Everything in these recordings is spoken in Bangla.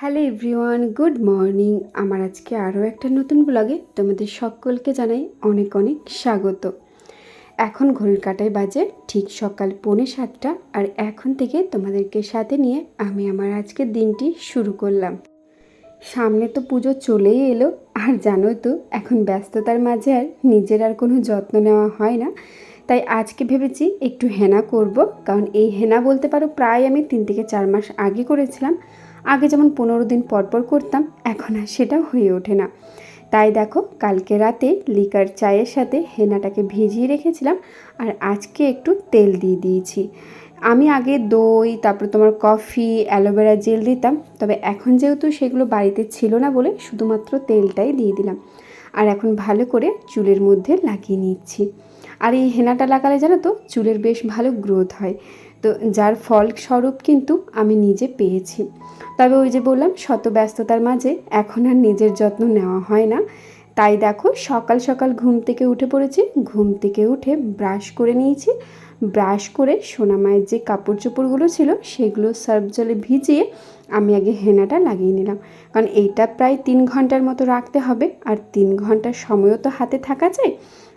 Hello everyone, good morning. আমার আজকে আরও একটা নতুন ব্লগে তোমাদের সকলকে জানাই অনেক অনেক স্বাগত। এখন ঘড়ির কাটায় বাজে ঠিক সকাল পৌনে সাতটা আর এখন থেকে তোমাদেরকে সাথে নিয়ে আমি আমার আজকের দিনটি শুরু করলাম। সামনে তো পুজো চলেই এলো, আর জানোই তো, এখন ব্যস্ততার মাঝে আর নিজের আর কোনো যত্ন নেওয়া হয় না। তাই আজকে ভেবেছি একটু হেনা করব, কারণ এই হেনা বলতে পারো প্রায় আমি তিন থেকে চার মাস আগে করেছিলাম। আগে যেমন পনেরো দিন পর পর করতাম, এখন আর সেটা হয়ে ওঠে না। তাই দেখো, কালকে রাতে লিকার চায়ের সাথে হেনাটাকে ভিজিয়ে রেখেছিলাম আর আজকে একটু তেল দিয়ে দিয়েছি। আমি আগে দই, তারপর তোমার কফি, অ্যালোভেরা জেল দিতাম, তবে এখন যেহেতু সেগুলো বাড়িতে ছিল না বলে শুধুমাত্র তেলটাই দিয়ে দিলাম। আর এখন ভালো করে চুলের মধ্যে লাগিয়ে নিচ্ছি। আর এই হেনাটা লাগালে জানো তো, চুলের বেশ ভালো গ্রোথ হয়। তো যার ফল স্বরূপ কিন্তু আমি নিজে পেয়েছি। তবে ওই যে বললাম, শত ব্যস্ততার মাঝে এখন আর নিজের যত্ন নেওয়া হয় না। তাই দেখো, সকাল সকাল ঘুম থেকে উঠে পড়েছি, ঘুম থেকে উঠে ব্রাশ করে নিয়েছি। ব্রাশ করে সোনামায়ের যে কাপড় চোপড়গুলো ছিল, সেগুলো সার্ফ জলে ভিজিয়ে আমি আগে হেনাটা লাগিয়ে নিলাম। কারণ এইটা প্রায় তিন ঘণ্টার মতো রাখতে হবে, আর তিন ঘণ্টার সময়ও তো হাতে থাকা যায়,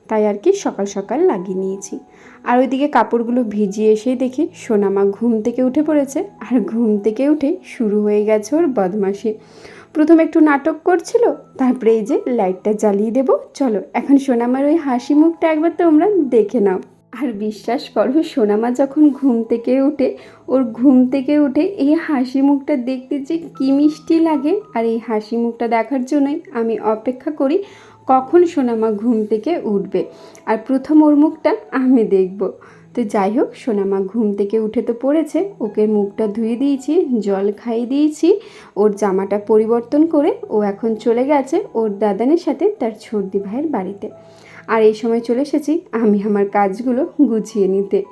তাই আর কি সকাল সকাল লাগিয়ে নিয়েছি। আর ওইদিকে কাপড়গুলো ভিজিয়ে এসেই দেখি সোনামা ঘুম থেকে উঠে পড়েছে আর ঘুম থেকে উঠে শুরু হয়ে গেছে ওর বদমাসি প্রথম একটু নাটক করছিল, তারপরে এই যে লাইটটা জ্বালিয়ে দেবো, চলো এখন সোনামার ওই হাসি মুখটা একবার তোমরা দেখে নাও। আর বিশ্বাস করো, সোনামা যখন ঘুম থেকে উঠে, ওর ঘুম থেকে উঠে এই হাসি মুখটা দেখতে যে কী মিষ্টি লাগে। আর এই হাসি মুখটা দেখার জন্যই আমি অপেক্ষা করি কখন সোনামা ঘুম থেকে উঠবে? আর প্রথম ওর মুখটা আমি দেখব। তো যাই হোক, সোনামা ঘুম থেকে উঠে তো পড়েছে। ওকে মুখটা ধুয়ে দিয়েছি, জল খাইয়ে দিয়েছি। ওর জামাটা পরিবর্তন করে ও এখন চলে গেছে ওর দাদানের সাথে তার ছর্দি ভাইয়ের বাড়িতে। আর এই সময় চলে এসেছি আমি আমার কাজগুলো গুছিয়ে নিতে।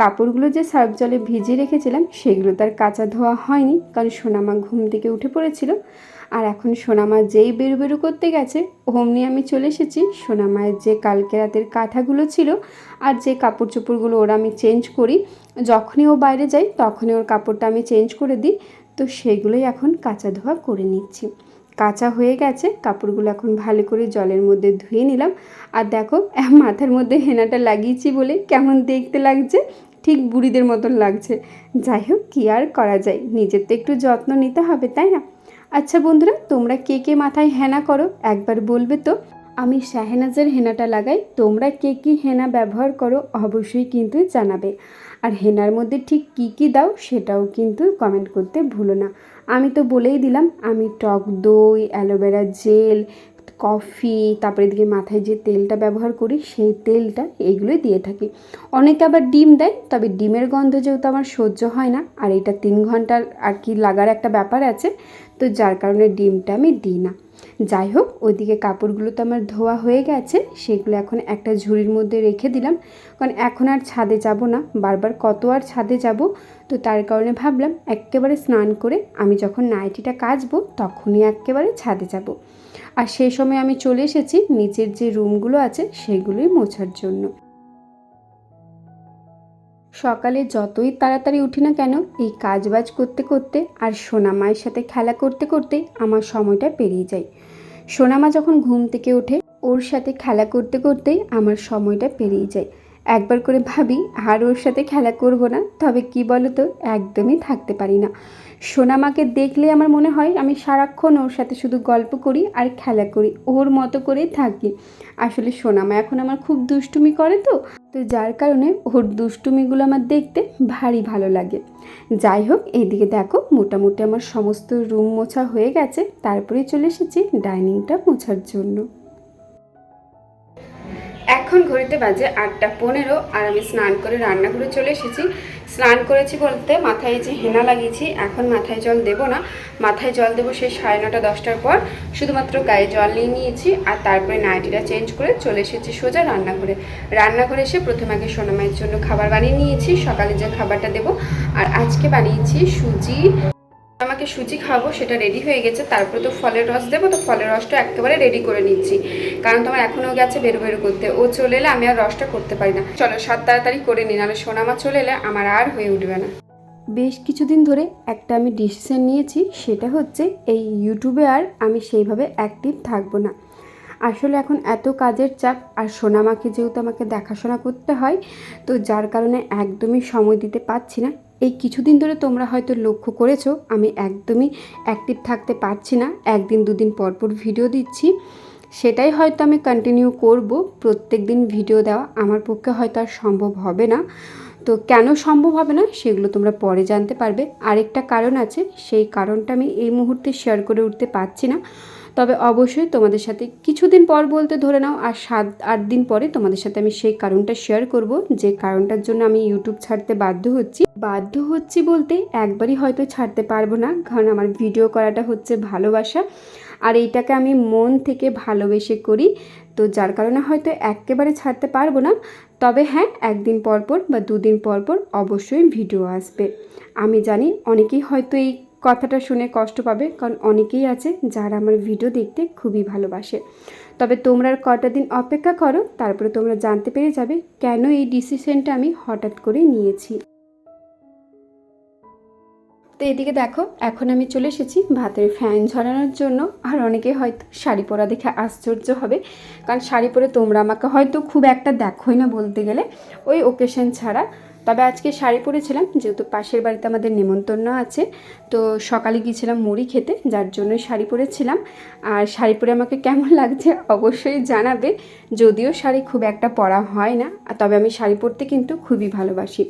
কাপড়গুলো যে সার্ফ জলে ভিজিয়ে রেখেছিলাম, সেগুলো তার কাঁচা ধোয়া হয়নি, কারণ সোনামা ঘুম থেকে উঠে পড়েছিল। আর এখন সোনামা যেই বেরু বেরু করতে গেছে, অমনি আমি চলে এসেছি সোনামায়ের যে কালকে রাতের কাঁথাগুলো ছিল আর যে কাপড় চোপড়গুলো ওরা আমি চেঞ্জ করি। যখনই ও বাইরে যায়, তখনই ওর কাপড়টা আমি চেঞ্জ করে দিই। তো সেগুলোই এখন কাঁচা ধোয়া করে নিচ্ছি। কাঁচা হয়ে গেছে, কাপড়গুলো এখন ভালো করে জলের মধ্যে ধুয়ে নিলাম। আর দেখো মাথার মধ্যে হেনাটা লাগিয়েছি বলে কেমন দেখতে লাগছে, ঠিক বুড়িদের মতন লাগছে। যাই হোক, কী আর করা যায়, নিজের তো একটু যত্ন নিতে হবে, তাই না? আচ্ছা বন্ধুরা, তোমরা কে কে মাথায় হেনা করো, একবার বলবে তো? আমি শাহেনাজের হেনাটা লাগাই, তোমরা কে কী হেনা ব্যবহার করো, অবশ্যই কিন্তু জানাবে। আর হেনার মধ্যে ঠিক কি কি দাও সেটাও কিন্তু কমেন্ট করতে ভুলো না। আমি তো বলেই দিলাম, আমি টক দই, অ্যালোভেরা জেল কফি, তারপরে এদিকে মাথায় যে তেলটা ব্যবহার করি, সেই তেলটা এইগুলোই দিয়ে থাকি। অনেকে আবার ডিম দেয়, তবে ডিমের গন্ধ যেহেতু আমার সহ্য হয় না, আর এটা তিন ঘণ্টার আর কি লাগার একটা ব্যাপার আছে, তো যার কারণে ডিমটা আমি দিই না। যাই হোক, ওইদিকে কাপড়গুলো তো আমার ধোয়া হয়ে গেছে, সেগুলো এখন একটা ঝুড়ির মধ্যে রেখে দিলাম, কারণ এখন আর ছাদে যাব না, বারবার কত আর ছাদে যাব, তো তার কারণে ভাবলাম একেবারে স্নান করে আমি যখন নাইটিটা কাচবো, তখনই একেবারে ছাদে যাব। আর সেই সময় আমি চলে এসেছি নিচের যে রুমগুলো আছে সেগুলোই মোছার জন্য। সকালে যতই তাড়াতাড়ি উঠি না কেন, এই কাজবাজ করতে করতে আর সোনামায়ের সাথে খেলা করতে করতে আমার সময়টা পেরিয়ে যায়। সোনামা যখন ঘুম থেকে ওঠে, ওর সাথে খেলা করতে করতেই আমার সময়টা পেরিয়ে যায়। একবার করে ভাবি, আর ওর সাথে খেলা করব না, তবে কি বলো তো একদমই থাকতে পারি না। সোনামাকে দেখলে আমার মনে হয় আমি সারাক্ষণ ওর সাথে শুধু গল্প করি আর খেলা করি, ওর মতো করেই থাকি। আসলে সোনামা এখন আমার খুব দুষ্টুমি করে তো তো যার কারণে ওর দুষ্টুমিগুলো আমার দেখতে ভারী ভালো লাগে। যাই হোক এইদিকে দেখো, মোটামুটি আমার সমস্ত রুম মোছা হয়ে গেছে তারপরে চলে এসেছি ডাইনিংটা মোছার জন্য। এখন ঘড়িতে বাজে আটটা পনেরো আর আমি স্নান করে রান্নাঘরে চলে এসেছি। স্নান করেছি বলতে, মাথায় যে হেনা লাগিয়েছি, এখন মাথায় জল দেব না। মাথায় জল দেবো সেই সাড়ে নটা, দশটার পর। শুধুমাত্র গায়ে জল নিয়ে নিয়েছি, আর তারপরে নাইটিটা চেঞ্জ করে চলে এসেছি সোজা রান্নাঘরে। রান্নাঘরে এসে প্রথমে আগে সোনামায়ের জন্য খাবার বানিয়ে নিয়েছি, সকালে যে খাবারটা দেব। আর আজকে বানিয়েছি সুজি আমাকে সুজি খাব, সেটা রেডি হয়ে গেছে, তারপরে তো ফলের রস দেবো, তো ফলের রসটা একেবারে রেডি করে নিচ্ছি। কারণ তোমার এখনও গেছে বেরো বেরো করতে। ও চলে এলে আমি আর রসটা করতে পারি না। চলো সাত তাড়াতাড়ি করে নিই, নাহলে সোনামা চলে এলে আমার আর হয়ে উঠবে না। বেশ কিছুদিন ধরে একটা আমি ডিসিশন নিয়েছি, সেটা হচ্ছে এই ইউটিউবে আর আমি সেইভাবে অ্যাক্টিভ থাকব না। আসলে এখন এত কাজের চাপ, আর সোনামাকে যেহেতু আমাকে দেখাশোনা করতে হয়, তো যার কারণে একদমই সময় দিতে পারছি না। এই কিছুদিন ধরে তোমরা হয়তো লক্ষ্য করেছ, আমি একদমই অ্যাক্টিভ থাকতে পারছি না, একদিন দুদিন পর পর ভিডিও দিচ্ছি। সেটাই হয়তো আমি কন্টিনিউ করব, প্রত্যেক দিন ভিডিও দেওয়া আমার পক্ষে হয়তো আর সম্ভব হবে না। তো কেন সম্ভব হবে না, সেগুলো তোমরা পরে জানতে পারবে। আরেকটা কারণ আছে, সেই কারণটা আমি এই মুহূর্তে শেয়ার করে উঠতে পারছি না। তবে অবশ্যই তোমাদের সাথে কিছুদিন পর বলতে ধরে নাও, আর সাত, আট দিন পরে তোমাদের সাথে আমি সেই কারণটা শেয়ার করব, যে কারণটার জন্য আমি ইউটিউব ছাড়তে বাধ্য হচ্ছি। বাধ্য হচ্ছি বলতে একবারই হয়তো ছাড়তে পারব না, কারণ আমার ভিডিও করাটা হচ্ছে ভালোবাসা। আর এইটাকে আমি মন থেকে ভালোবেসে করি, তো যার কারণে হয়তো একেবারে ছাড়তে পারব না। তবে হ্যাঁ একদিন পর পর বা দুদিন পর পর অবশ্যই ভিডিও আসবে। আমি জানি অনেকেই হয়তো এই কথাটা শুনে কষ্ট পাবে, কারণ অনেকেই আছে যারা আমার ভিডিও দেখতে খুবই ভালোবাসে। তবে তোমরা আর কটা দিন অপেক্ষা করো, তারপরে তোমরা জানতে পেরে যাবে কেন এই ডিসিশনটা আমি হঠাৎ করে নিয়েছি। তো এদিকে দেখো, এখন আমি চলে এসেছি ভাতের ফ্যান ঝরানোর জন্য। আর অনেকে হয়তো শাড়ি পরা দেখে আশ্চর্য হবে, কারণ শাড়ি পরে তোমরা আমাকে হয়তো খুব একটা দেখোই না বলতে গেলে। ওই ওকেশন ছাড়া তবে আজকে শাড়ি পরেছিলাম, যেহেতু পাশের বাড়িতে আমাদের নেমন্তন্ন আছে, তো সকালে গিয়েছিলাম মুড়ি খেতে, যার জন্য শাড়ি পরেছিলাম। আর শাড়ি পরে আমাকে কেমন লাগছে অবশ্যই জানাবে, যদিও শাড়ি খুব একটা পরা হয় না, তবে আমি শাড়ি পরতে কিন্তু খুবই ভালোবাসি।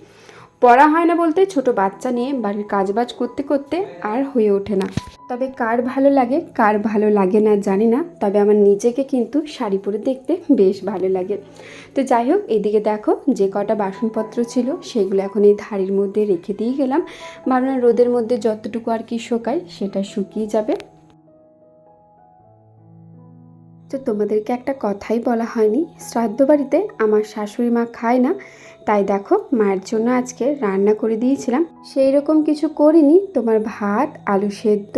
পড়া হয় না বলতে ছোট বাচ্চা নিয়ে বাড়ির কাজবাজ করতে করতে আর হয়ে ওঠে না। তবে কার ভালো লাগে, কার ভালো লাগে না জানি না, তবে আমার নিজেকে কিন্তু শাড়ি পরে দেখতে বেশ ভালো লাগে। তো যাই হোক, এদিকে দেখো যে কটা বাসনপত্র ছিল, সেগুলো এখন এই ধাড়ির মধ্যে রেখে দিয়ে গেলাম। ভাবলাম রোদের মধ্যে যতটুকু আর কি শোকায়, সেটা শুকিয়ে যাবে। তো তোমাদেরকে একটা কথাই বলা হয়নি। শ্রাদ্ধ বাড়িতে আমার শাশুড়ি মা খায় না, তাই দেখো মায়ের জন্য আজকে রান্না করে দিয়েছিলাম। সেই রকম কিছু করিনি, তোমার ভাত, আলু সেদ্ধ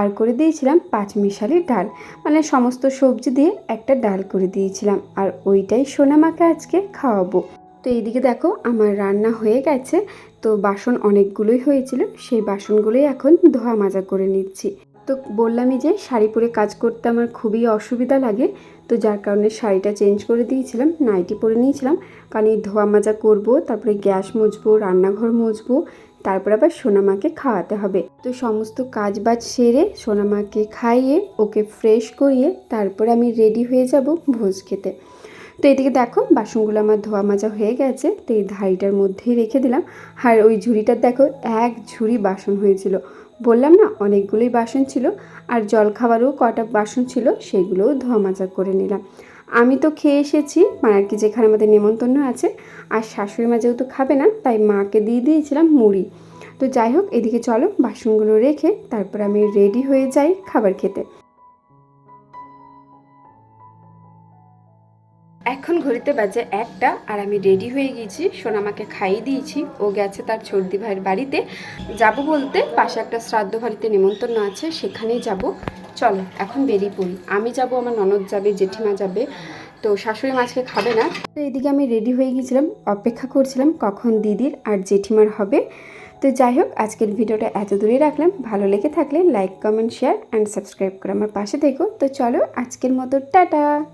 আর করে দিয়েছিলাম পাঁচমিশালি ডাল। মানে সমস্ত সবজি দিয়ে একটা ডাল করে দিয়েছিলাম আর ওইটাই সোনা সোনামাকে আজকে খাওয়াবো। তো এইদিকে দেখো আমার রান্না হয়ে গেছে, তো বাসন অনেকগুলোই হয়েছিল, সেই বাসনগুলোই এখন ধোয়া মাজা করে নিচ্ছি। তো বললামই যে শাড়ি পরে কাজ করতে আমার খুবই অসুবিধা লাগে, তো যার কারণে শাড়িটা চেঞ্জ করে দিয়েছিলাম, নাইটি পরে নিয়েছিলাম। কারণ এই ধোয়া মাজা করব, তারপরে গ্যাস মুছবো, রান্নাঘর মুছবো, তারপর আবার সোনামাকে খাওয়াতে হবে। তো সমস্ত কাজ বাজ সেরে সোনামাকে খাইয়ে, ওকে ফ্রেশ করিয়ে তারপর আমি রেডি হয়ে যাব ভোজ খেতে। তো এদিকে দেখো বাসনগুলো আমার ধোয়া মাজা হয়ে গেছে, তো এই ধাড়িটার মধ্যেই রেখে দিলাম। আর ওই ঝুড়িটার দেখো এক ঝুড়ি বাসন হয়েছিল। বললাম না, অনেকগুলোই বাসন ছিল আর জল খাবারও কটা বাসন ছিল, সেগুলোও ধোয়া মাজা করে নিলাম। আমি তো খেয়ে এসেছি মানে আর কি যেখানে আমাদের নেমন্তন্ন আছে, আর শাশুড়ি মা যেহেতু খাবে না, তাই মাকে দিয়ে দিয়েছিলাম মুড়ি। তো যাই হোক, এদিকে চলো বাসনগুলো রেখে তারপর আমি রেডি হয়ে যাই খাবার খেতে। এখন ঘড়িতে বাজে একটা আর আমি রেডি হয়ে গিয়েছি সোনামাকে খাইয়ে দিয়েছি। ও গেছে তার ছর্দি ভাইয়ের বাড়িতে। যাব বলতে পাশে একটা শ্রাদ্ধ বাড়িতে নেমন্তন্ন আছে, সেখানেই যাব। চলো, এখন বেরিয়ে পড়ি। আমি যাব, আমার ননদ যাবে, জেঠিমা যাবে। তো শাশুড়ি মাছকে খাবে না। তো এদিকে আমি রেডি হয়ে গিয়েছিলাম অপেক্ষা করছিলাম কখন দিদির আর জেঠিমার হবে। তো যাই হোক, আজকের ভিডিওটা এত দূরে রাখলাম। ভালো লেগে থাকলে like, comment, share and subscribe করে আমার পাশে থেকো। তো চলো, আজকের মতো, টাটা!